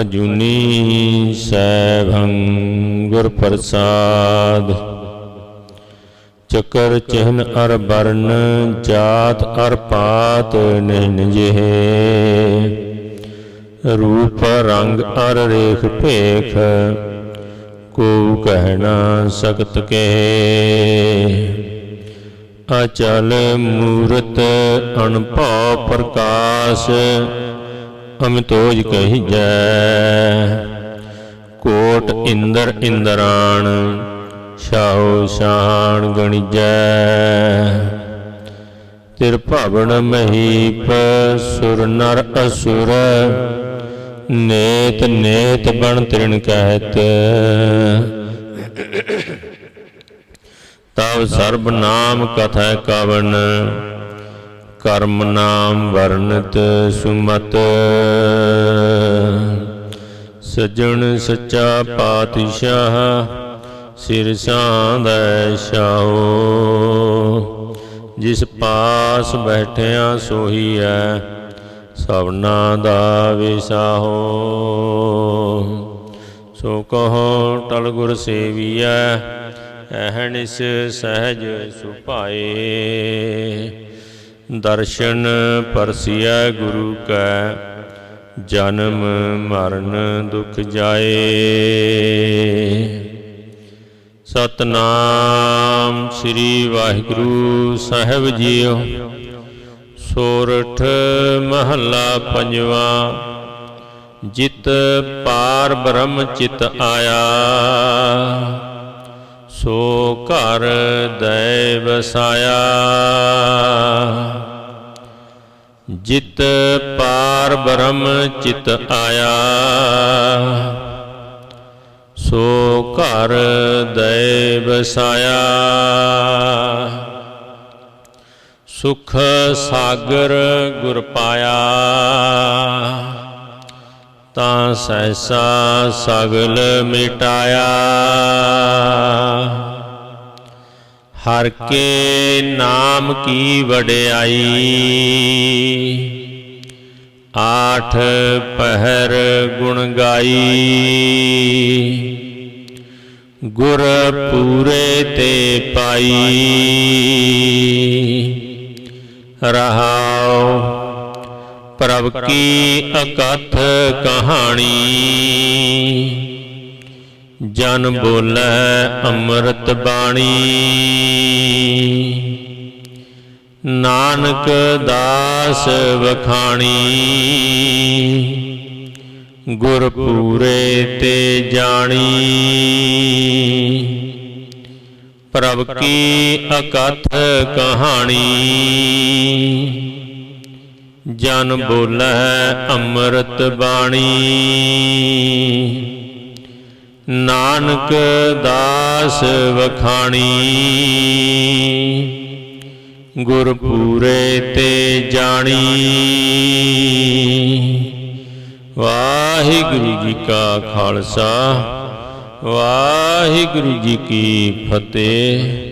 ਅਜੂਨੀ ਸੈਭੰ ਗੁਰ ਪ੍ਰਸਾਦ ਚਕਰ ਚਿਹਨ ਅਰ ਬਰਨ ਜਾਤ ਅਰ ਪਾਤ ਨਿਨ ਜਿਹੇ। ਰੂਪ ਰੰਗ ਅਰ ਰੇਖ ਭੇਖ ਕੋ ਕਹਿਣਾ ਸਕਤ ਕੇ। ਅਚਲ ਮੂਰਤ ਅਨਭਉ ਪ੍ਰਕਾਸ਼ ਅਮਿਤੋਜ ਕਹੀ ਜੈ ਕੋਟ ਇੰਦਰ ਇੰਦਰਾਣ, ਸ਼ਾਹੋ ਸ਼ਾਨ ਗਣਿਜੈ। ਤਿਰ ਭਵਨ ਮਹੀਪ, ਸੁਰ ਨਰ ਅਸੁਰ, ਨੇਤ ਨੇਤ ਬਣ ਤ੍ਰਿਣ ਕਹਿਤ। ਤਵ ਸਰਬ ਨਾਮ ਕਥੈ ਕਵਨ ਕਰਮ ਨਾਮ ਵਰਣਤ ਸੁਮਤ। ਸਜਣ ਸੱਚਾ ਪਾਤਸ਼ਾਹ ਸਿਰ ਸਾਂਦੈ ਸ਼ਾਓ ਜਿਸ ਪਾਸ ਬੈਠਿਆ ਸੋਹੀ ਐ, ਸਭਨਾ ਦਾ ਵਿਸਾਹੋ। ਸੋ ਕਹੋ ਟਲ ਗੁਰ ਸੇਵੀਐ ਅਹਨਿਸ ਸਹਿਜ ਸੁਭਾਏ। ਦਰਸ਼ਨ ਪਰਸਿਐ ਗੁਰੂ ਕੈ, ਜਨਮ ਮਰਨ ਦੁਖ ਜਾਏ। ਸਤਨਾਮ ਸ੍ਰੀ ਵਾਹਿਗੁਰੂ ਸਾਹਿਬ ਜੀਓ, ਸੋਰਠ ਮਹੱਲਾ ਪੰਜਵਾ, ਜਿਤ ਪਾਰ ਬ੍ਰਹਮ ਚਿਤ ਆਇਆ। ਸੋ ਘਰ ਦੈ ਵਸਾਇਆ ਜਿਤ ਪਾਰ ਬ੍ਰਹਮ ਚਿਤ ਆਇਆ। ਸੋ ਘਰ ਦੈ ਵਸਾਇਆ ਸੁਖ ਸਾਗਰ ਗੁਰ ਪਾਇਆ। ਤਾਂ ਸੈਸਾ ਸਗਲ ਮਿਟਾਇਆ। ਹਰ ਕੇ ਨਾਮ ਕੀ ਵਡਿਆਈ। ਆਠ ਪਹਿਰ ਗੁਣ ਗਾਈ। ਗੁਰ ਪੂਰੇ ਤੇ ਪਾਈ। ਰਹਾਉ ਪ੍ਰਭ ਕੀ ਅਕਥ ਕਹਾਣੀ? ਜਨ ਬੋਲੇ ਅੰਮ੍ਰਿਤ ਬਾਣੀ। ਨਾਨਕ ਦਾਸ ਵਖਾਣੀ। ਗੁਰ ਪੂਰੇ ਤੇ ਜਾਣੀ। ਪ੍ਰਭ ਕੀ ਅਕਥ ਕਹਾਣੀ? ਜਨ ਬੋਲੇ ਅੰਮ੍ਰਿਤ ਬਾਣੀ। ਨਾਨਕ ਦਾਸ ਵਖਾਣੀ। ਗੁਰ ਪੂਰੇ ਤੇ ਜਾਣੀ। ਵਾਹਿਗੁਰੂ ਜੀ ਕਾ ਖਾਲਸਾ, ਵਾਹਿਗੁਰੂ ਜੀ ਕੀ ਫਤਿਹ।